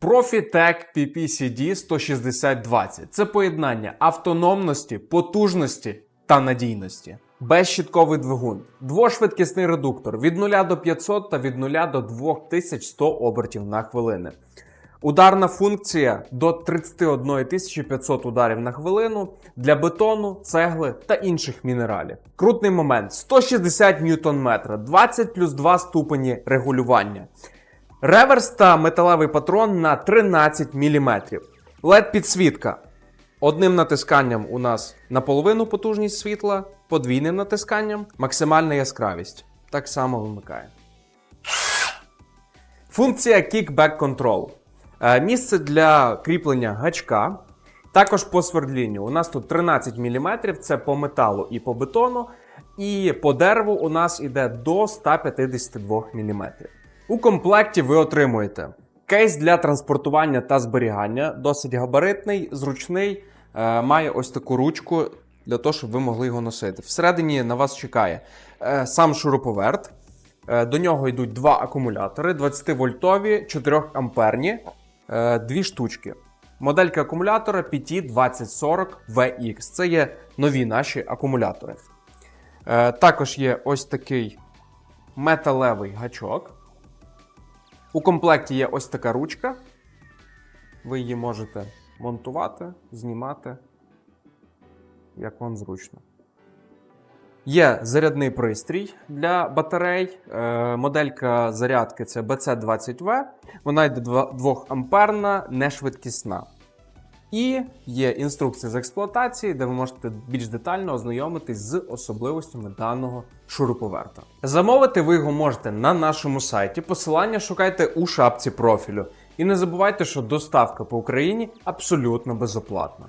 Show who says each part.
Speaker 1: Profitec PPCD 16020 це поєднання автономності, потужності та надійності. Безщітковий двигун, двошвидкісний редуктор від 0 до 500 та від 0 до 2100 обертів на хвилини. Ударна функція до 31 500 ударів на хвилину для бетону, цегли та інших мінералів. Крутний момент 160 ньютон-метра, 20 плюс 2 ступені регулювання. Реверс та металевий патрон на 13 мм. led підсвітка. Одним натисканням у нас наполовину потужність світла, подвійним натисканням максимальна яскравість. Так само вимикає. Функція Kickback Control. Е, Місце для кріплення гачка. Також по свердлінню. У нас тут 13 мм, це по металу і по бетону. І по дереву у нас іде до 152 мм. У комплекті ви отримуєте кейс для транспортування та зберігання, досить габаритний, зручний. е, Має ось таку ручку для того, щоб ви могли його носити. Всередині на вас чекає е, сам шуруповерт. Е, До нього йдуть два акумулятори 20-вольтові, 4 амперні, дві штучки. Моделька акумулятора PT2040 VX. Це є нові наші акумулятори. Також є ось такий металевий гачок. У комплекті є ось така ручка. Ви її можете монтувати, знімати, як вам зручно. Є зарядний пристрій для батарей. Е, моделька зарядки це BC20V. Вона йде 2 амперна, нешвидкісна. І є інструкція з експлуатації, де ви можете більш детально ознайомитись з особливостями даного шуруповерта. Замовити ви його можете на нашому сайті. Посилання шукайте у шапці профілю. І не забувайте, що доставка по Україні абсолютно безоплатна.